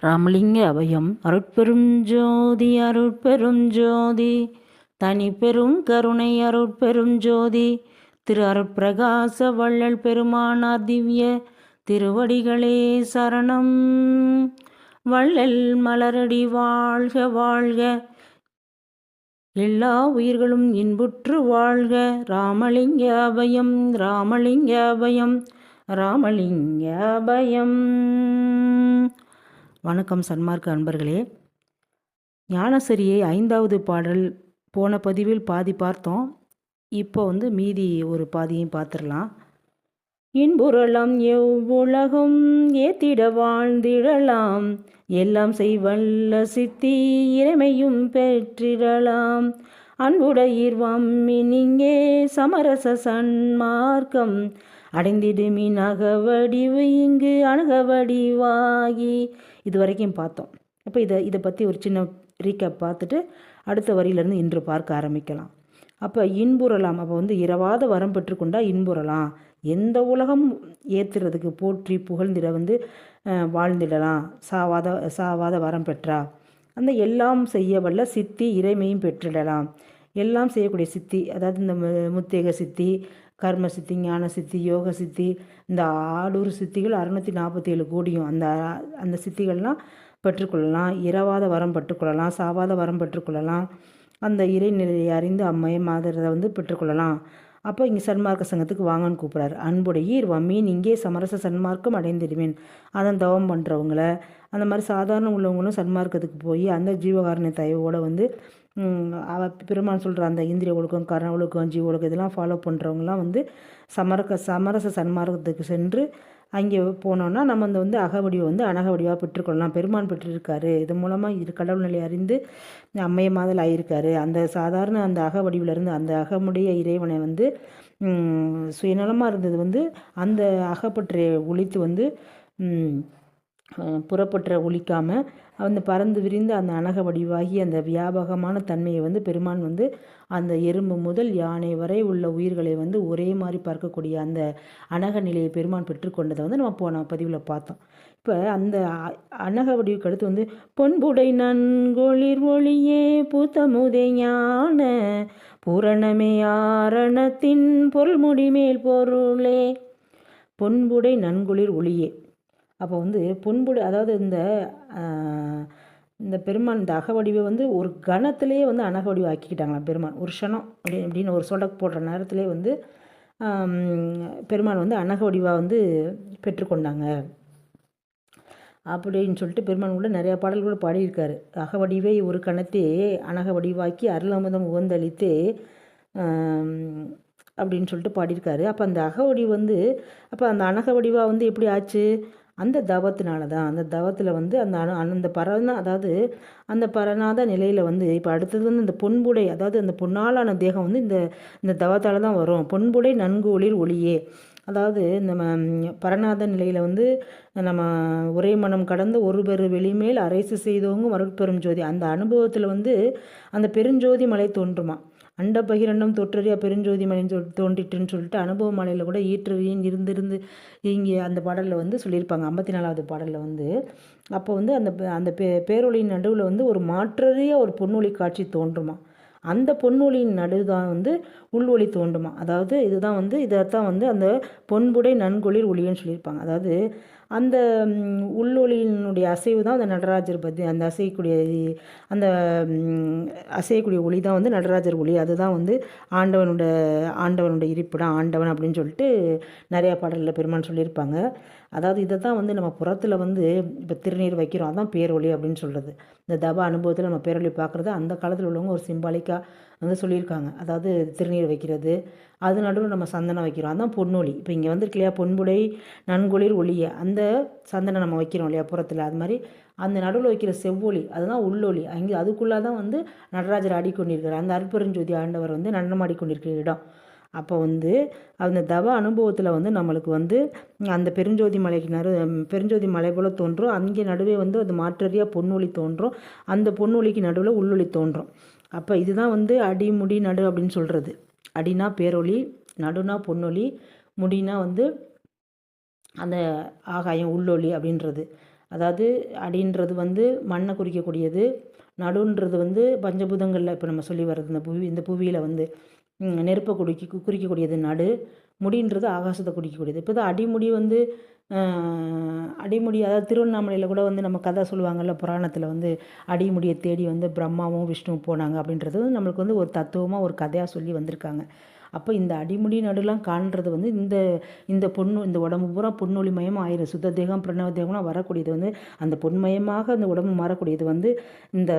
ராமலிங்க அபயம் அருட்பெரும் ஜோதி அருட்பெரும் ஜோதி. தனி பெரும் கருணை அருட்பெரும் ஜோதி. திரு அருட்பிரகாச வள்ளல் பெருமானார் திவ்ய திருவடிகளே சரணம். வள்ளல் மலரடி வாழ்க வாழ்க. எல்லா உயிர்களும் இன்புற்று வாழ்க. ராமலிங்க அபயம் ராமலிங்க அபயம் ராமலிங்க அபயம். வணக்கம் சன்மார்க்க அன்பர்களே. ஞானசரியை ஐந்தாவது பாடல் போன பதிவில் பாதி பார்த்தோம். இப்போ வந்து மீதி ஒரு பாதியும் பார்த்துடலாம். இன்புறலாம் எவ்வுலகம் ஏத்திட வாழ்ந்திடலாம். எல்லாம் செய்வல்ல சித்தி இறைமையும் பெற்றிடலாம். அன்புடையீர் வம்மினிங்கே சமரச சன்மார்க்கம். அடைந்திடுமின் அகவடிவு இங்கு அணுகவடிவாகி இது வரைக்கும் பார்த்தோம். அப்போ இதை இதை பற்றி ஒரு சின்ன ரீகேப் பார்த்துட்டு அடுத்த வரியிலேருந்து இன்று பார்க்க ஆரம்பிக்கலாம். அப்போ இன்புறலாம் அப்போ வந்து இரவாத வரம் பெற்றுக்கொண்டா இன்புறலாம். எந்த உலகம் ஏற்றுறதுக்கு போற்றி புகழ்ந்திட வந்து வாழ்ந்திடலாம். சாவாத சாவாத வரம் பெற்றா. அந்த எல்லாம் செய்ய வல்ல சித்தி இறைமையும் பெற்றிடலாம். எல்லாம் செய்யக்கூடிய சித்தி அதாவது இந்த முத்தேக சித்தி கர்ம சித்தி ஞான சித்தி யோக சித்தி இந்த ஆடூர் சித்திகள் அறுநூற்றி நாற்பத்தி ஏழு கோடியும். அந்த அந்த சித்திகள்லாம் பெற்றுக்கொள்ளலாம். இரவாத வரம் பெற்றுக்கொள்ளலாம். சாவாத வரம் பெற்றுக்கொள்ளலாம். அந்த இறைநிலையை அறிந்து அம்மயமாதரதை வந்து பெற்றுக்கொள்ளலாம். அப்போ இங்கே சன்மார்க்க சங்கத்துக்கு வாங்கன்னு கூப்பிட்றாரு. அன்புடையீர் வம்மீன் இங்கே சமரச சன்மார்க்கம் அடைந்திடுவேன். அதன் தவம் பண்ணுறவங்கள அந்த மாதிரி சாதாரண உள்ளவங்களும் சன்மார்க்கத்துக்கு போய் அந்த ஜீவகாரண தயவோட வந்து அவ பெருமான் சொல்கிற அந்த இந்திரிய ஒழுக்கம் கரண ஒழுக்கம் ஜீவ ஒழுக்கம் இதெல்லாம் ஃபாலோ பண்ணுறவங்களாம் வந்து சமரக்க சமரச சன்மார்க்கத்துக்கு சென்று அங்கே போனோன்னா நம்ம அந்த வந்து அகவடிவை வந்து அனகவடிவாக பெற்றுக்கொள்ளலாம். பெருமான் பெற்றிருக்காரு. இது மூலமாக இது கடவுள் நிலை அறிந்து அம்மைய மாதல் ஆகியிருக்காரு அந்த சாதாரண அந்த அகவடிவிலிருந்து அந்த அகமுடைய இறைவனை வந்து சுயநலமாக இருந்தது வந்து அந்த அகப்பற்றை ஒழித்து வந்து புறப்பற்ற ஒழிக்காமல் அந்த பறந்து விரிந்த அந்த அனக வடிவாகி அந்த வியாபகமான தன்மையை வந்து பெருமான் வந்து அந்த எறும்பு முதல் யானை வரை உள்ள உயிர்களை வந்து ஒரே மாதிரி பார்க்கக்கூடிய அந்த அனக நிலையை பெருமான் பெற்றுக்கொண்டதை வந்து நம்ம போன பதிவில் பார்த்தோம். இப்போ அந்த அ- அனக வடிவுக்கு அடுத்து வந்து பொன்புடை நன்கொளிர் ஒளியே பூத்தமுதை ஞான பூரணமே ஆரணத்தின் பொருள் முடிமேல் பொருளே பொன்புடை நன்குளிர் ஒளியே. அப்போ வந்து பொன்புடை அதாவது இந்த இந்த பெருமான் இந்த அகவடிவை வந்து ஒரு கணத்திலேயே வந்து அனகவடிவை ஆக்கிக்கிட்டாங்களாம் பெருமான். ஒரு க்ஷணம் அப்படி அப்படின்னு ஒரு சொடக்கு போடுற நேரத்திலே வந்து பெருமான் வந்து அனகவடிவாக வந்து பெற்றுக்கொண்டாங்க. அப்படின்னு சொல்லிட்டு பெருமான் கூட நிறையா பாடல்கள் பாடியிருக்காரு. அகவடிவை ஒரு கணத்தே அனக வடிவாக்கி அருளமுதம் உகந்தளித்தே அப்படின்னு சொல்லிட்டு பாடியிருக்காரு. அப்போ அந்த அகவடி வந்து அப்போ அந்த அனக வடிவாக வந்து எப்படி ஆச்சு? அந்த தவத்தினால தான் அந்த தவத்தில் வந்து அந்த அணு அந்த பரனா அதாவது அந்த பரநாத நிலையில் வந்து இப்போ அடுத்தது வந்து இந்த பொன்புடை அதாவது அந்த பொன்னாலான தேகம் வந்து இந்த இந்த தவத்தால் தான் வரும். பொன்புடை நன்கு ஒளிர் ஒளியே. அதாவது நம்ம பரநாத நிலையில் வந்து நம்ம ஒரே மனம் கடந்த ஒரு பெரு வெளிமேல் அரைசு செய்தவங்க மறுபெரும் ஜோதி. அந்த அனுபவத்தில் வந்து அந்த பெருஞ்சோதி மலை தோன்றுமா? அண்ட பகிரண்டம் தொற்றறியா பெருஞ்சோதி மலை தோ- தோன்றிட்டுன்னு சொல்லிட்டு அனுபவ மலையில் கூட ஈற்றறியின் இருந்திருந்து இங்கே அந்த பாடலில் வந்து சொல்லியிருப்பாங்க. ஐம்பத்தி நாலாவது பாடலில் வந்து. அப்போ வந்து அந்த அந்த பே பேரொழியின் நடுவில் வந்து ஒரு மாற்றறிய ஒரு பொன்னொழி காட்சி தோன்றுமா? அந்த பொன்னொழியின் நடுவு தான் வந்து உள்வொளி தோன்றுமா? அதாவது இதுதான் வந்து இதைத்தான் வந்து அந்த பொன்புடை நன்கொளிர் ஒளின்னு சொல்லியிருப்பாங்க. அதாவது அந்த ம், உள்ளொளியினுடைய அசைவு தான் அந்த நடராஜர் பற்றி அந்த அசையக்கூடிய அந்த அசையக்கூடிய ஒளி தான் வந்து நடராஜர் ஒளி. அதுதான் வந்து ஆண்டவனோட ஆண்டவனோட இருப்பிடம் ஆண்டவன் அப்படின்னு சொல்லிட்டு நிறையா பாடலில் பெருமான் சொல்லியிருப்பாங்க. அதாவது இதை தான் வந்து நம்ம புறத்தில் வந்து இப்போ திருநீர் வைக்கிறோம். அதான் பேரொழி அப்படின்னு சொல்கிறது இந்த தப அனுபவத்தில் நம்ம பேரொழி பார்க்குறது அந்த காலத்தில் உள்ளவங்க ஒரு சிம்பாலிக்காக வந்து சொல்லியிருக்காங்க. அதாவது திருநீர் வைக்கிறது அது நடுவில் நம்ம சந்தனம் வைக்கிறோம். அதான் பொன்னொளி. இப்போ இங்கே வந்திருக்கு இல்லையா? பொன்புடை நன்கொளிர் ஒளிய. அந்த சந்தனம் நம்ம வைக்கிறோம் இல்லையா புறத்தில்? அது மாதிரி அந்த நடுவில் வைக்கிற செவ்வொளி அதுதான் உள்ளொளி. அங்கே அதுக்குள்ளே தான் வந்து நடராஜர் ஆடிக்கொண்டிருக்கிறார். அந்த அற்பெருஞ்சோதி ஆண்டவர் வந்து நடனமாடிக்கொண்டிருக்கிற இடம். அப்போ வந்து அந்த தவ அனுபவத்தில் வந்து நம்மளுக்கு வந்து அந்த பெருஞ்சோதி மலைக்கு நடு பெருஞ்சோதி மலை போல் தோன்றும். அங்கே நடுவே வந்து அது மாற்றறியா பொன்னொழி தோன்றும். அந்த பொன்னொழிக்கு நடுவில் உள்ளொளி தோன்றும். அப்போ இதுதான் வந்து அடி முடி நடு அப்படின்னு சொல்கிறது அடினா பேரொளி நடுனா பொன்னொழி முடினா வந்து அந்த ஆகாயம் உள்ளொளி அப்படின்றது. அதாவது அடின்றது வந்து மண்ணை குறிக்கக்கூடியது. நடுன்றது வந்து பஞ்சபூதங்களில் இப்போ நம்ம சொல்லி வர்றது இந்த புவி இந்த புவியில் வந்து. நெருப்பை குடிக்க குறிக்கக்கூடியது நடு முடின்றது ஆகாசத்தை குடிக்கக்கூடியது. இப்போ தான் அடிமுடி வந்து அடிமுடி அதாவது திருவண்ணாமலையில் கூட வந்து நம்ம கதை சொல்லுவாங்கள்ல புராணத்தில் வந்து அடிமுடியை தேடி வந்து பிரம்மாவும் விஷ்ணுவும் போனாங்க அப்படின்றது நம்மளுக்கு வந்து ஒரு தத்துவமாக ஒரு கதையாக சொல்லி வந்திருக்காங்க. அப்போ இந்த அடிமுடி நடுலாம் காண்றது வந்து இந்த இந்த பொண்ணு இந்த உடம்பு பூரா பொன்னொழிமயமாக ஆயிரும். சுத்த தேகம் பிரணவ தேகம்லாம் வரக்கூடியது வந்து அந்த பொன்மயமாக அந்த உடம்பு மாறக்கூடியது வந்து இந்த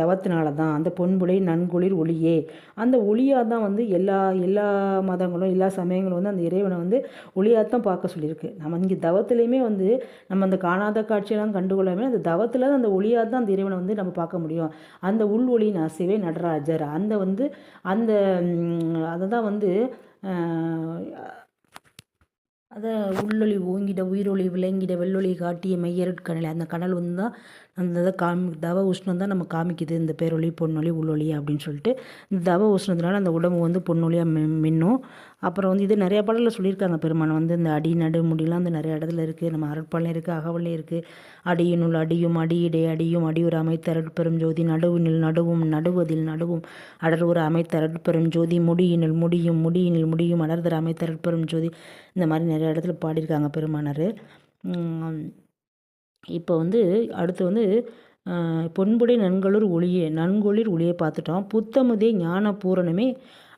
தவத்தினால தான் அந்த பொன்புலை நன்குளிர் ஒளியே. அந்த ஒளியாக தான் வந்து எல்லா எல்லா மதங்களும் எல்லா சமயங்களும் வந்து அந்த இறைவனை வந்து ஒளியாக தான் பார்க்க சொல்லியிருக்கு. நம்ம இங்கே தவத்துலேயுமே வந்து நம்ம அந்த காணாத காட்சியெல்லாம் கண்டுகொள்ளாமே அந்த தவத்தில் அந்த ஒளியாக தான் அந்த இறைவனை வந்து நம்ம பார்க்க முடியும். அந்த உள் ஒளியின் அசைவே நடராஜர். அந்த வந்து அந்த அதை தான் வந்து அதை உள்ளொளி ஓங்கிட உயிரொளி விளங்கிட வெள்ளொளி காட்டிய மெய்யருட்கணல் அந்த கடல் வந்து தான் அந்த இதை காமி தவ உஷ்ணம் தான் நம்ம காமிக்குது. இந்த பேரொளி பொன்னொளி உள்ளொளி அப்படின்னு சொல்லிட்டு இந்த தவ உஷ்ணத்தினால அந்த உடம்பு வந்து பொன்னொழியாக மின்னும். அப்புறம் வந்து இது நிறையா பாடலில் சொல்லியிருக்காங்க. பெருமான் வந்து இந்த அடி நடு முடியெலாம் வந்து நிறைய இடத்துல இருக்குது நம்ம அரட்பாலையும் இருக்குது அகவலையும் இருக்குது அடியினுள் அடியும் அடியிடை அடியும் அடியூர் அமைத்தரட் பெரும் ஜோதி நடுவினில் நடுவும் நடுவதில் நடுவும். அடர்வுற அமைத்தரட்பெரும் ஜோதி முடியினில் முடியும் முடியினில் முடியும். அடர்தர் அமைத்தரட் பெரும் ஜோதி. இந்த மாதிரி நிறைய இடத்துல பாடியிருக்காங்க பெருமானார். இப்போ வந்து அடுத்து வந்து பொன்புடை நன்கொளிர் ஒளியே நன்கொளிர் ஒளியை பார்த்துட்டோம். புத்தமுதே ஞான பூரணமே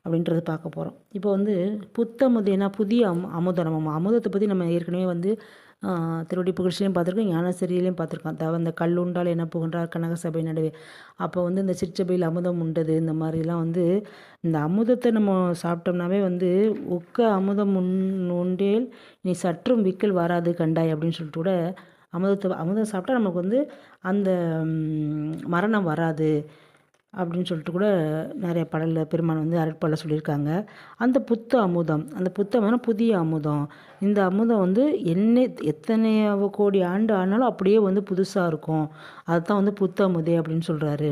அப்படின்றது பார்க்க போகிறோம் இப்போ வந்து புத்தமுதேனா புதிய அம் அமுதம். நம்ம அமுதத்தை பற்றி நம்ம ஏற்கனவே வந்து திருவடி புகழ்ச்சியிலையும் பார்த்துருக்கோம் ஞானசரியிலையும் பார்த்துருக்கோம். தவ இந்த கல்லுண்டால் என்ன புகன்றார் கனக சபை நடுவே. அப்போ வந்து இந்த சிற்சபையில் அமுதம் உண்டது இந்த மாதிரிலாம் வந்து இந்த அமுதத்தை நம்ம சாப்பிட்டோம்னாவே வந்து உக்க அமுதம் உண் உண்டேல் நீ சற்றும் விக்கல் வராது கண்டாய் அப்படின்னு சொல்லிட்டு கூட அமுதத்தை அமுதம் சாப்பிட்டா நமக்கு வந்து அந்த மரணம் வராது அப்படின்னு சொல்லிட்டு கூட நிறைய பாடலில் பெருமான் வந்து அருட்பாடல சொல்லியிருக்காங்க. அந்த புத்த அமுதம் அந்த புத்தமான புதிய அமுதம். இந்த அமுதம் வந்து என்ன எத்தனை கோடி ஆண்டு ஆனாலும் அப்படியே வந்து புதுசாக இருக்கும். அதுதான் வந்து புத்த அமுதே அப்படின்னு சொல்கிறாரு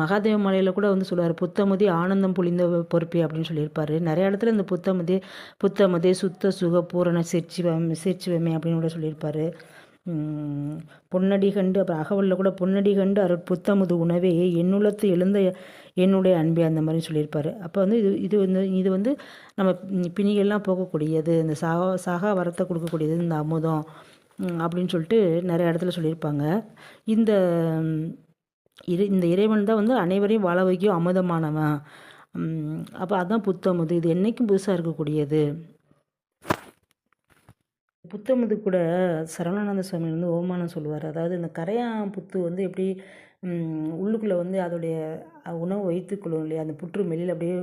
மகாதேவ மலையில் கூட வந்து சொல்லுவார் புத்தமதி ஆனந்தம் புளிந்த பொறுப்பி அப்படின்னு சொல்லியிருப்பார். நிறைய இடத்துல இந்த புத்தமதி புத்தமதி சுத்த சுக பூரண சிற்சிவம் சிற்சிவமே அப்படின்னு கூட சொல்லியிருப்பார். பொன்னடி கண்டு அப்புறம் அகவலில் கூட பொன்னடி கண்டு அருட் புத்தமுது உணவே என்னுள்ளத்து எழுந்த என்னுடைய அன்பே அந்த மாதிரி சொல்லியிருப்பார். அப்போ வந்து இது இது வந்து இது வந்து நம்ம பிணிகள்லாம் போகக்கூடியது இந்த சாகா சாகா வரத்தை கொடுக்கக்கூடியது இந்த அமுதம் அப்படின்னு சொல்லிட்டு நிறைய இடத்துல சொல்லியிருப்பாங்க. இந்த இறை இந்த இறைவன் தான் வந்து அனைவரையும் வாழ வைக்கும் அமுதமானவன். அப்போ அதுதான் புத்தமுது. இது என்றைக்கும் புதுசாக இருக்கக்கூடியது. புத்தமுது கூட சரவணானந்த சுவாமி வந்து ஓமானம் சொல்லுவார். அதாவது இந்த கரையான் புத்து வந்து எப்படி உள்ளுக்குள்ளே வந்து அதோடைய உணவு வைத்துக்கொள்ளும் இல்லையா? அந்த புற்று வெளியில் அப்படியே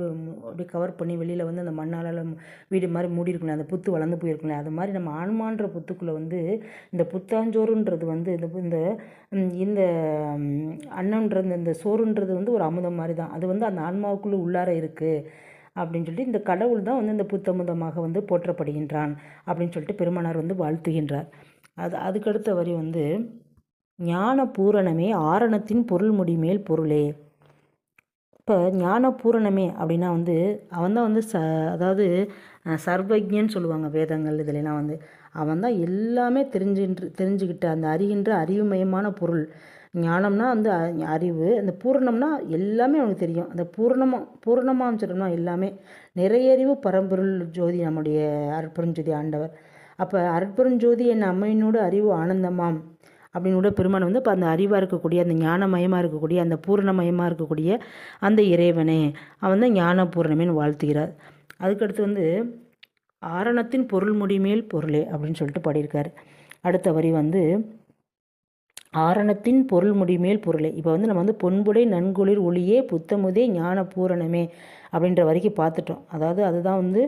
அப்படியே கவர் பண்ணி வெளியில் வந்து அந்த மண்ணால் வீடு மாதிரி மூடி இருக்கணும் அந்த புத்து வளர்ந்து போயிருக்கணும் அது மாதிரி நம்ம ஆன்மான்ற புத்துக்குள்ளே வந்து இந்த புத்தாஞ்சோறுன்றது வந்து இந்த இந்த இந்த அன்னன்றது இந்த சோறுன்றது வந்து ஒரு அமுதம் மாதிரி தான். அது வந்து அந்த ஆன்மாவுக்குள்ளே உள்ளார இருக்குது அப்படின்னு சொல்லிட்டு இந்த கடவுள் தான் வந்து இந்த புத்தமுதமாக வந்து போற்றப்படுகின்றான் அப்படின்னு சொல்லிட்டு பெருமானார் வந்து வாழ்த்துகின்றார். அது அதுக்கடுத்த வரி வந்து ஞான பூரணமே ஆரணத்தின் பொருள் முடிமேல் பொருளே. இப்போ ஞான பூரணமே அப்படின்னா வந்து அவன் தான் வந்து ச அதாவது சர்வஜன்னு சொல்லுவாங்க வேதங்கள் இதுலலாம் வந்து. அவன் தான் எல்லாமே தெரிஞ்சுன்று தெரிஞ்சுக்கிட்ட அந்த அறிகின்ற அறிவுமயமான பொருள். ஞானம்னா வந்து அறிவு அந்த பூரணம்னா எல்லாமே அவனுக்கு தெரியும். அந்த பூரணமாக பூரணமாக சொல்லணும்னா எல்லாமே. நிறையறிவு பரம்பொருள் ஜோதி நம்முடைய அற்புறஞ்சோதி ஆண்டவர். அப்போ அற்புறஞ்சோதி என் அம்மையினோடு அறிவு ஆனந்தமாம். அப்படின்னு கூட பெருமான் வந்து இப்போ அந்த அறிவாக இருக்கக்கூடிய அந்த ஞானமயமாக இருக்கக்கூடிய அந்த பூரணமயமாக இருக்கக்கூடிய அந்த இறைவனே அவன் தான் ஞான பூரணமேன்னு வாழ்த்துகிறார். அதுக்கடுத்து வந்து ஆரணத்தின் பொருள் முடிமேல் பொருளே அப்படின்னு சொல்லிட்டு பாடியிருக்கார். அடுத்த வரி வந்து ஆரணத்தின் பொருள் முடிமேல் பொருளே. இப்போ வந்து நம்ம வந்து பொன்புடை நன்குளிர் ஒளியே புத்தமுதே ஞான பூரணமே அப்படின்ற வரைக்கும் பார்த்துட்டோம். அதாவது அதுதான் வந்து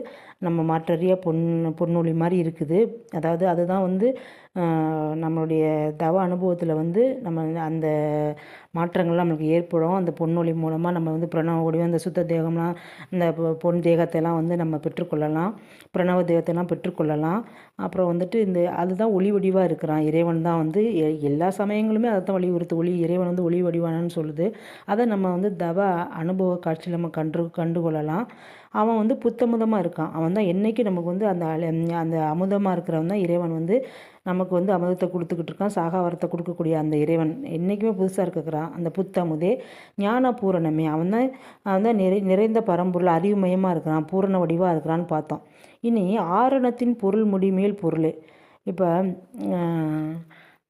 நம்ம மாற்றறியாக பொன் பொன்னொழி மாதிரி இருக்குது. அதாவது அதுதான் வந்து நம்மளுடைய தவ அனுபவத்தில் வந்து நம்ம அந்த மாற்றங்கள்லாம் நம்மளுக்கு ஏற்படும். அந்த பொன்னொழி மூலமாக நம்ம வந்து பிரணவ ஒடிவம் அந்த சுத்த தேகம்லாம் இந்த பொன் தேகத்தைலாம் வந்து நம்ம பெற்றுக்கொள்ளலாம். பிரணவ தேகத்தைலாம் பெற்றுக்கொள்ளலாம். அப்புறம் வந்துட்டு இந்த அதுதான் ஒளி வடிவாக இருக்கிறான். இறைவன் தான் வந்து எல்லா சமயங்களுமே அதை தான் வலியுறுத்து. ஒளி இறைவன் வந்து ஒளி வடிவானன்னு சொல்லுது. அதை நம்ம வந்து தவ அனுபவ காட்சியில் நம்ம கண்டு கண்டுகொள்ளலாம். அவன் வந்து புத்தமுதமாக இருக்கான். அவன் தான் என்றைக்கு நமக்கு வந்து அந்த அந்த அமுதமாக இருக்கிறவன் தான் இறைவன் வந்து நமக்கு வந்து அமிர்தத்தை கொடுத்துக்கிட்டு இருக்கான். சாகாவரத்தை கொடுக்கக்கூடிய அந்த இறைவன் என்றைக்குமே புதுசாக இருக்கிறான் அந்த புத்தமுதே ஞான பூரணமே. அவன் தான் அவன் தான் நிறை நிறைந்த பரம்பொருள் அறிவுமயமாக இருக்கிறான் பூரண வடிவாக இருக்கிறான்னு பார்த்தோம். இனி ஆரணத்தின் பொருள் முடிமேல் பொருளே. இப்போ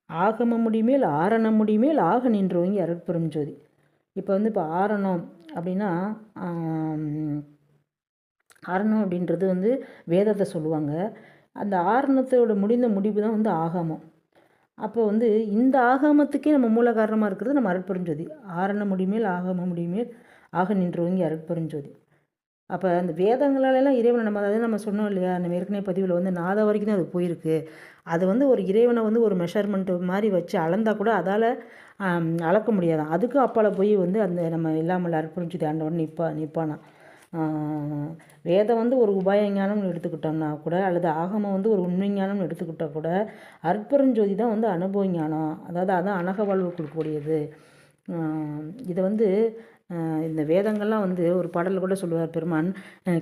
ஆகம முடிமேல் ஆரண முடிமேல் ஆக நின்றவங்க அருட்பெரும் ஜோதி. இப்போ வந்து இப்போ ஆரணம் அப்படின்னா ஆரணம் அப்படின்றது வந்து வேதத்தை சொல்லுவாங்க. அந்த ஆரணத்தோட முடிந்த முடிவு தான் வந்து ஆகாமம். அப்போ வந்து இந்த ஆகாமத்துக்கே நம்ம மூல காரணமாக இருக்கிறது நம்ம அருட்பெருஞ்சோதி. ஆரண முடிமேல் ஆகம முடிமேல் ஆக நின்றவங்க அருட்பெருஞ்சோதி. அப்போ அந்த வேதங்களாலெல்லாம் இறைவனை நம்ம அதாவது நம்ம சொன்னோம் இல்லையா நம்ம ஏற்கனவே பதிவில் வந்து நாத வரைக்கும் தான் அது போயிருக்கு. அது வந்து ஒரு இறைவனை வந்து ஒரு மெஷர்மெண்ட் மாதிரி வச்சு அளந்தால் கூட அதால் அளக்க முடியாதான் அதுக்கு அப்பால் போய் வந்து அந்த நம்ம இல்லாமல் அர்ப்பணிச்சு தாண்டவன் நிற்பா நிற்பானா வேதம் வந்து ஒரு உபாய ஞானம்னு எடுத்துக்கிட்டோம்னா கூட அல்லது ஆகமம் வந்து ஒரு உண்மை ஞானம்னு எடுத்துக்கிட்டால் கூட அற்பரஞ்சோதி தான் வந்து அனுபவ ஞானம் அதாவது அதான் அனக வாழ்வு கொடுக்கக்கூடியது. இதை வந்து இந்த வேதங்கள்லாம் வந்து ஒரு பாடலில் கூட சொல்லுவார் பெருமான்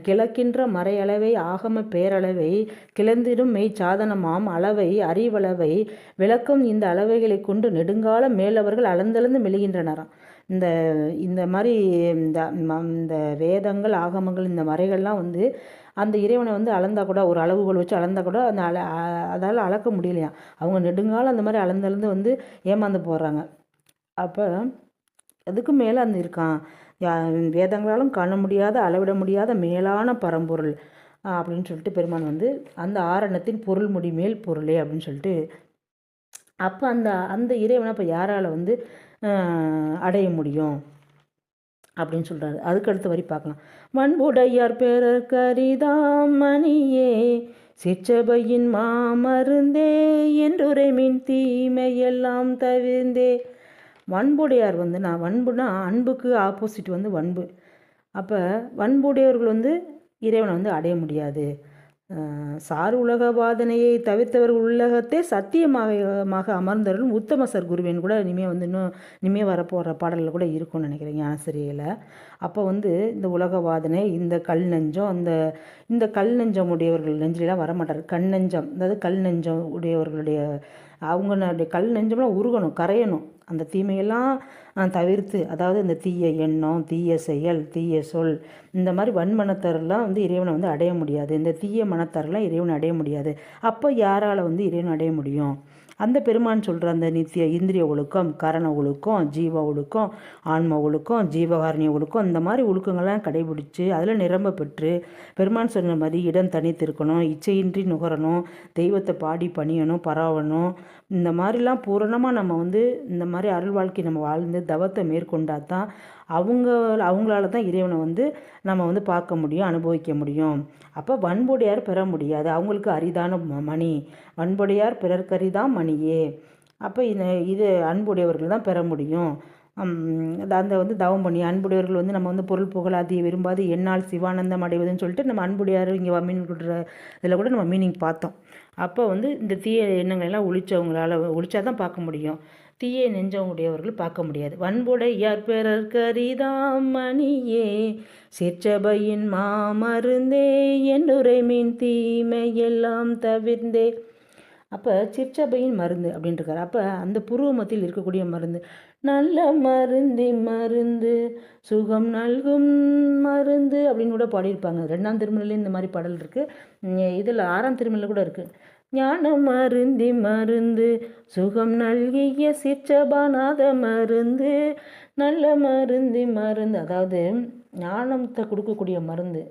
கிழக்கின்ற மறையளவை ஆகம பேரளவை கிளந்திடும் மெய் சாதனமாம் அளவை அறிவளவை விளக்கும் இந்த அளவைகளை கொண்டு நெடுங்கால மேலவர்கள் அளந்தளந்து மெழுகின்றனராம். இந்த இந்த மாதிரி இந்த இந்த வேதங்கள் ஆகமங்கள் இந்த மறைகள்லாம் வந்து அந்த இறைவனை வந்து அளந்தா கூட ஒரு அளவுகோல் வச்சு அளந்தா கூட அந்த அள அதால் அளக்க முடியலையா? அவங்க நெடுங்காலம் அந்த மாதிரி அளந்தளந்து வந்து ஏமாந்து போகிறாங்க அப்போ அதுக்கு மேலே அந்த இருக்கான்? யா- வேதங்களாலும் காண முடியாத அளவிட முடியாத மேலான பரம்பொருள் அப்படின்னு சொல்லிட்டு பெருமான் வந்து அந்த ஆரணத்தின் பொருள் முடி மேல் பொருளே அப்படின்னு சொல்லிட்டு அப்போ அந்த அந்த இறைவனை அப்போ யாரால் வந்து அடைய முடியும் அப்படின்னு சொல்கிறாரு அதுக்கு அடுத்த வரி பார்க்கலாம். மண்புடையார் பேரர் கரிதாமணியே சிற்றபையின் மாமருந்தே என்றுரை மின் தீமையெல்லாம் தவிர்ந்தே. வன்புடையார் வந்து நான் வன்புனா அன்புக்கு ஆப்போசிட் வந்து வன்பு. அப்போ வன்புடையவர்கள் வந்து இறைவனை வந்து அடைய முடியாது. சார் உலக வாதனையை தவிர்த்தவர்கள் உள்ளகத்தே சத்தியமாக அமர்ந்தவர்கள் உத்தம குருவின் கூட இனிமேல் வந்து இன்னும் இனிமேல் வரப்போகிற பாடலில் கூட இருக்கும்னு நினைக்கிறேன் ஞானசிரியில் அப்போ வந்து இந்த உலக வாதனை இந்த கல் நெஞ்சம் அந்த இந்த கல் நெஞ்சம் உடையவர்கள் நெஞ்சிலாம் வரமாட்டார். கண் நெஞ்சம் அதாவது கல் நெஞ்சம் உடையவர்களுடைய அவங்களுடைய கல் நெஞ்சம்லாம் உருகணும் கரையணும். அந்த தீமையெல்லாம் தவிர்த்து அதாவது இந்த தீய எண்ணம் தீய செயல் தீய சொல் இந்த மாதிரி வன்மனத்தரெல்லாம் வந்து இறைவனை வந்து அடைய முடியாது. இந்த தீய மனத்தரெல்லாம் இறைவனை அடைய முடியாது. அப்போ யாரால் வந்து இறைவனை அடைய முடியும்? அந்த பெருமான் சொல்கிற அந்த நித்திய இந்திரிய ஒழுக்கம் கரண ஒழுக்கம் ஜீவ ஒழுக்கம் ஆன்ம ஒழுக்கம் ஜீவகாரணிய ஒழுக்கம் இந்த மாதிரி ஒழுக்கங்கள்லாம் கடைபிடிச்சு அதில் நிரம்ப பெற்று பெருமான் சொன்ன மாதிரி இடம் தனித்திருக்கணும் இச்சையின்றி நுகரணும் தெய்வத்தை பாடி பணியணும் பரவணும் இந்த மாதிரிலாம் பூரணமாக நம்ம வந்து இந்த மாதிரி அருள் வாழ்க்கை நம்ம வாழ்ந்து தவத்தை மேற்கொண்டா தான் அவங்க அவங்களால தான் இறைவனை வந்து நம்ம வந்து பார்க்க முடியும் அனுபவிக்க முடியும். அப்போ வன்புடையார் பெற முடியாது. அவங்களுக்கு அரிதான ம- மணி. வன்புடையார் பிறர்க்கரிதான் மணியே. அப்போ இது இது அன்புடையவர்கள் தான் பெற முடியும். அந்த வந்து தவம் பண்ணி அன்புடையவர்கள் வந்து நம்ம வந்து பொருள் புகழாதி விரும்பாது என்னால் சிவானந்தம் அடைவதுன்னு சொல்லிட்டு நம்ம அன்புடையார் இங்கே மீன் கொடுற இதில் கூட நம்ம மீனிங் பார்த்தோம். அப்போ வந்து இந்த தீய எண்ணங்கள் எல்லாம் ஒழிச்சவங்களால ஒழிச்சா தான் பார்க்க முடியும். தீய நெஞ்சமுடையவர்கள் பார்க்க முடியாது. வன்புடையார் பிறர் கரிதாம் மணியே சிற்றபையின் மாமருந்தே என்னுரை மீன் தீமை எல்லாம் தவிர்ந்தே. அப்போ சிற்சபையின் மருந்து அப்படின்ட்டுருக்காரு அப்போ அந்த புருவ மத்தியில் இருக்கக்கூடிய மருந்து நல்ல மருந்தி மருந்து சுகம் நல்கும் மருந்து அப்படின்னு கூட பாடியிருப்பாங்க. ரெண்டாம் திருமலையும் இந்த மாதிரி பாடல் இருக்குது இதில் ஆறாம் திருமலையில் கூட இருக்குது ஞான மருந்தி மருந்து சுகம் நல்கிய சிற்றபானாத மருந்து நல்ல மருந்தி மருந்து. அதாவது ஞானத்தை கொடுக்கக்கூடிய மருந்து.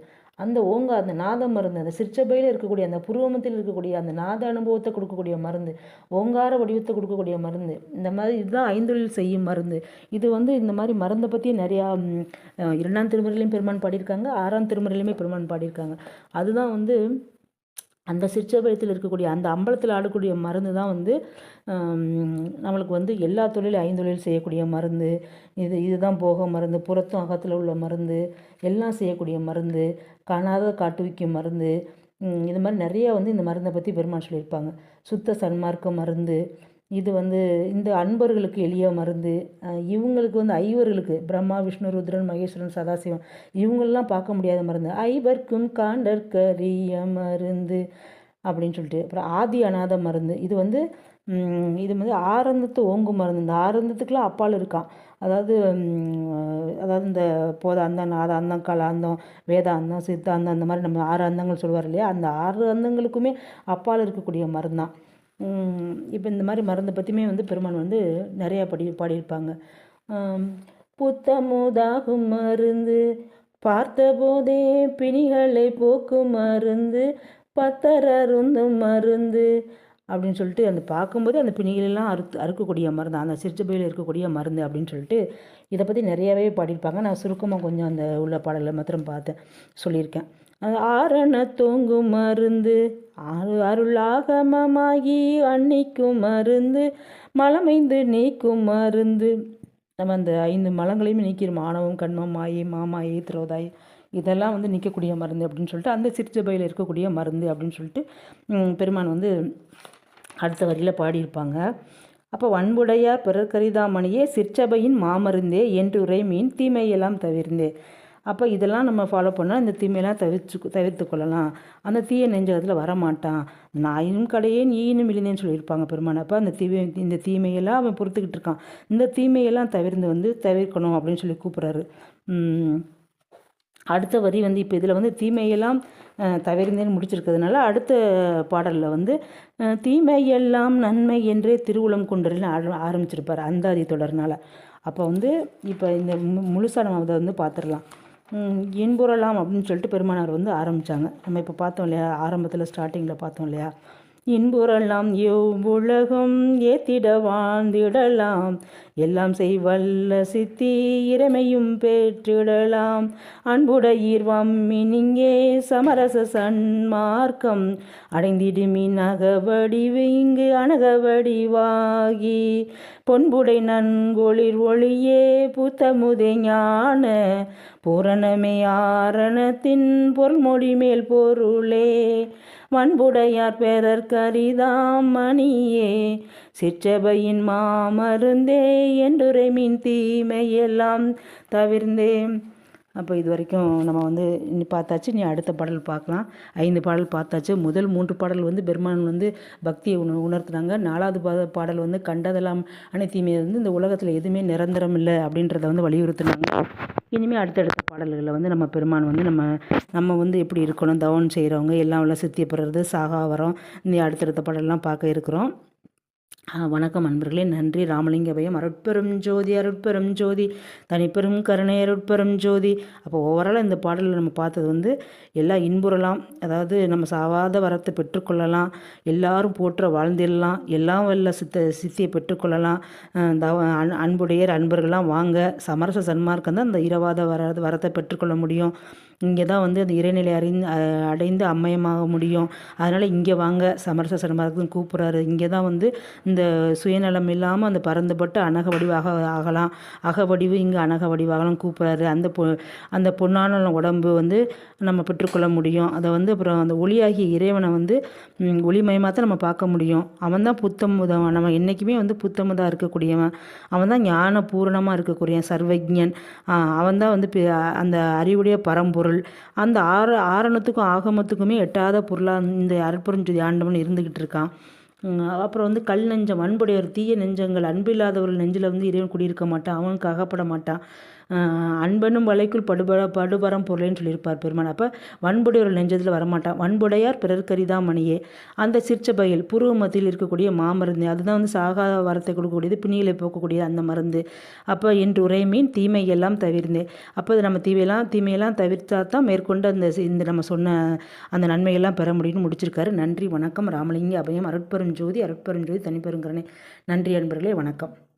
அந்த ஓங்க அந்த நாத மருந்து அந்த சிற்சபையில் இருக்கக்கூடிய அந்த புருவமத்தில் இருக்கக்கூடிய அந்த நாத அனுபவத்தை கொடுக்கக்கூடிய மருந்து ஓங்கார வடிவத்தை கொடுக்கக்கூடிய மருந்து இந்த மாதிரி இதுதான் ஐந்தொழில் செய்யும் மருந்து. இது வந்து இந்த மாதிரி மருந்தை பற்றி நிறையா இரண்டாம் திருமுறையிலையும் பெருமான் பாடியிருக்காங்க ஆறாம் திருமுறையிலையுமே பெருமான் பாடியிருக்காங்க. அதுதான் வந்து அந்த சிற்றபயத்தில் இருக்கக்கூடிய அந்த அம்பலத்தில் ஆடக்கூடிய மருந்து தான் வந்து நம்மளுக்கு வந்து எல்லா தொழிலும் ஐந்தொழில் செய்யக்கூடிய மருந்து இது இதுதான் போக மருந்து புறத்தும் அகத்தில் உள்ள மருந்து எல்லாம் செய்யக்கூடிய மருந்து காணாத காட்டுவிக்கும் மருந்து இது மாதிரி நிறையா வந்து இந்த மருந்தை பற்றி பெருமான் சொல்லியிருப்பாங்க. சுத்த சன்மார்க்க மருந்து இது வந்து இந்த அன்பர்களுக்கு எளிய மருந்து. இவங்களுக்கு வந்து ஐவர்களுக்கு பிரம்மா விஷ்ணு ருத்ரன் மகேஸ்வரன் சதாசிவம் இவங்களெலாம் பார்க்க முடியாத மருந்து. ஐவர்க்கும் காண்டற்கரிய மருந்து அப்படின்னு சொல்லிட்டு அப்புறம் ஆதி அநாத மருந்து. இது வந்து இது வந்து ஆரந்தத்து ஓங்கு மருந்து. இந்த ஆரந்தத்துக்குலாம் அப்பால் இருக்கான். அதாவது அதாவது இந்த போத அந்த நாத அந்தம் கல அந்தம் வேத அந்தம் சித்த அந்தம் அந்த மாதிரி நம்ம ஆறு அந்தங்கள் சொல்லுவார் இல்லையா? அந்த ஆறு அந்தங்களுக்குமே அப்பால் இருக்கக்கூடிய மருந்தான். இப்போ இந்த மாதிரி மருந்தை பற்றியுமே வந்து பெருமான் வந்து நிறையா படி பாடியிருப்பாங்க. புத்தமுதாகும் மருந்து பார்த்தபோதே பிணிகளை போக்கும் மருந்து பத்தர் அருந்தும் மருந்து அப்படின்னு சொல்லிட்டு அந்த பார்க்கும்போது அந்த பிணிகளெல்லாம் அறுத்து அறுக்கக்கூடிய மருந்து அந்த சிறுச்சபையில் இருக்கக்கூடிய மருந்து அப்படின்னு சொல்லிட்டு இதை பற்றி நிறையாவே பாடியிருப்பாங்க. நான் சுருக்கமாக கொஞ்சம் அந்த உள்ள பாடலை மாத்திரம் பார்த்தேன் சொல்லியிருக்கேன். ஆரண தூங்கும் மருந்து. அரு அருளாகமமாகி அன்னிக்கும் மருந்து. மலமைந்து நீக்கும் மருந்து. நம்ம அந்த ஐந்து மலங்களையும் நீக்கிடும் ஆணவம் கண்மம் மாயை மாமாயி திரோதாயி. இதெல்லாம் வந்து நிற்கக்கூடிய மருந்து அப்படின்னு சொல்லிட்டு அந்த சிறுச்சபையில் இருக்கக்கூடிய மருந்து அப்படின்னு சொல்லிட்டு பெருமான் வந்து அடுத்த வரியில் பாடியிருப்பாங்க. அப்போ வன்புடையார் பிறர்கரிதாமணியே சிற்சபையின் மாமருந்தே என்றுரை மீன் தீமையெல்லாம் தவிர்ந்தே. அப்போ இதெல்லாம் நம்ம ஃபாலோ பண்ணால் இந்த தீமையெல்லாம் தவிர்த்து தவிர்த்து கொள்ளலாம். அந்த தீய நெஞ்சகத்தில் வரமாட்டான். நாயினும் கடையேன் நீயினும் இழிந்தேன்னு சொல்லியிருப்பாங்க பெருமான் அப்போ அந்த தீமை இந்த தீமையெல்லாம் அவன் பொறுத்துக்கிட்டு இருக்கான். இந்த தீமையெல்லாம் தவிர்ந்து வந்து தவிர்க்கணும் அப்படின்னு சொல்லி கூப்பிட்றாரு. அடுத்த வரி வந்து இப்போ இதில் வந்து தீமையெல்லாம் தவிர்ந்தேன்னு முடிச்சிருக்கிறதுனால அடுத்த பாடலில் வந்து தீமையெல்லாம் நன்மை என்றே திருவுளம் கொண்டரில் ஆர ஆரம்பிச்சிருப்பார் அந்தாதி தொடர்னால். அப்போ வந்து இப்போ இந்த மு முழுசாக நம்ம அதை வந்து பார்த்துடலாம் இன்புறலாம் அப்படின்னு சொல்லிட்டு பெருமானார் வந்து ஆரம்பித்தாங்க நம்ம இப்போ பார்த்தோம் இல்லையா? ஆரம்பத்தில் ஸ்டார்டிங்கில் பார்த்தோம் இல்லையா? இன்புறலாம் எவ்வுலகம் ஏத்திட வாழ்ந்திடலாம். எல்லாம் செய்வல்ல சித்தி இறைமையும் பெற்றிடலாம். அன்புடையீர்வம் மினிங்கே சமரச சன்மார்க்கம். அடைந்திடுமின் அகவடிவு இங்கு அணகவடிவாகி பொன்புடை நன்கொளிர் ஒளியே புத்தமுதே ஞான. பூரணமே ஆரணத்தின் பொருள்மொழி மேல் பொருளே. மண்புடையார் பேரர் கரிதாம் மணியே சிற்றபையின் மாமருந்தே என்றுரை மின் தீமையெல்லாம் தவிர்ந்தேன். அப்போ இது வரைக்கும் நம்ம வந்து நீ பார்த்தாச்சு நீ அடுத்த பாடல் பார்க்கலாம். ஐந்து பாடல் பார்த்தாச்சு. முதல் மூன்று பாடல் வந்து பெருமான் வந்து பக்தியை உண உணர்த்துனாங்க. நாலாவது பா பாடல் வந்து கண்டதெல்லாம் அனைத்தையுமே வந்து இந்த உலகத்தில் எதுவுமே நிரந்தரம் இல்லை அப்படின்றத வந்து வலியுறுத்துனாங்க. இனிமேல் அடுத்தடுத்த பாடல்களில் வந்து நம்ம பெருமான் வந்து நம்ம நம்ம வந்து எப்படி இருக்கணும் தவம் செய்கிறவங்க எல்லாம் உள்ள சித்திய பெறுறது சாகா வரோம் இந்த அடுத்தடுத்த பாடல்லாம் பார்க்க இருக்கிறோம். வணக்கம் அன்பர்களே. நன்றி. ராமலிங்கபயம் அருட்பெரும் ஜோதி அருட்பெரும் ஜோதி தனிப்பெரும் கருணை அருட்பெரும் ஜோதி. அப்போ ஓவராலாக இந்த பாடலில் நம்ம பார்த்தது வந்து எல்லாம் இன்புறலாம் அதாவது நம்ம சாவாத வரத்தை பெற்றுக்கொள்ளலாம் எல்லாரும் போற்ற வாழ்ந்திடலாம் எல்லாம் வல்ல சித்த சித்தியை பெற்றுக்கொள்ளலாம் தவ அன் அன்புடையர் அன்பர்கள்லாம் வாங்க சமரச சன்மார்க்கம் தான் இந்த இரவாத வர வரத்தை பெற்றுக்கொள்ள முடியும். இங்கே தான் வந்து அந்த இறைநிலை அறிந்து அடைந்து அம்மயமாக முடியும். அதனால் இங்கே வாங்க சமரச சன்மார்க்கம் கூப்பிட்றாரு. இங்கே தான் வந்து இந்த சுயநலம் இல்லாமல் அந்த பரந்துபட்டு அனக வடிவாக ஆகலாம். அக வடிவு இங்கே அனக வடிவாகலாம் கூப்பிட்றாரு. அந்த பொ அந்த பொன்னான உடம்பு வந்து நம்ம பெற்றுக்கொள்ள முடியும். அதை வந்து அப்புறம் அந்த ஒளியாகிய இறைவனை வந்து ஒளிமயமாக தான் நம்ம பார்க்க முடியும். அவன் தான் புத்தமுதம் நம்ம என்றைக்குமே வந்து புத்தமுதாக இருக்கக்கூடியவன். அவன் தான் ஞான பூரணமாக இருக்கக்கூடிய சர்வஜன் அவன் தான் வந்து அந்த அறிவுடைய பரம்பொருள். அந்த ஆர ஆரணத்துக்கும் ஆகமத்துக்குமே எட்டாத பொருளாக இந்த அற்புறஞ்சொதி ஆண்டவன் இருந்துக்கிட்டு இருக்கான். அப்புறம் வந்து கல் நெஞ்சம் அன்புடையவர் தீய நெஞ்சங்கள் அன்பில்லாதவர்கள் நெஞ்சில் வந்து இறைவன் குடியிருக்க மாட்டான் அவனுக்கு அகப்பட மாட்டான். அன்பனும் வலைக்குள் படுபட படுபரம் பொருளேன்னு சொல்லியிருப்பார் பெருமான் அப்போ வன்புடையோர் நெஞ்சத்தில் வரமாட்டான். வன்புடையார் பிறர்க்கரிதா மணியே. அந்த சிற்சபையில் புருவ மத்தியில் இருக்கக்கூடிய மாமருந்து. அதுதான் வந்து சாகாத வரத்தை கொடுக்கக்கூடியது பிணிகளை போக்கக்கூடியது அந்த மருந்து. அப்போ என்று உரைமீன் தீமை எல்லாம் தவிர்ந்தேன் அப்போ அது நம்ம தீமையெல்லாம் தீமையெல்லாம் தவிர்த்தா தான் மேற்கொண்டு அந்த இந்த நம்ம சொன்ன அந்த நன்மையெல்லாம் பெற முடியும்னு முடிச்சிருக்காரு. நன்றி வணக்கம். ராமலிங்க அபயம் அருட்பெரும் ஜோதி அருட்பெரும் ஜோதி தனிப்பெருங்கிறனே நன்றி அன்பர்களே வணக்கம்.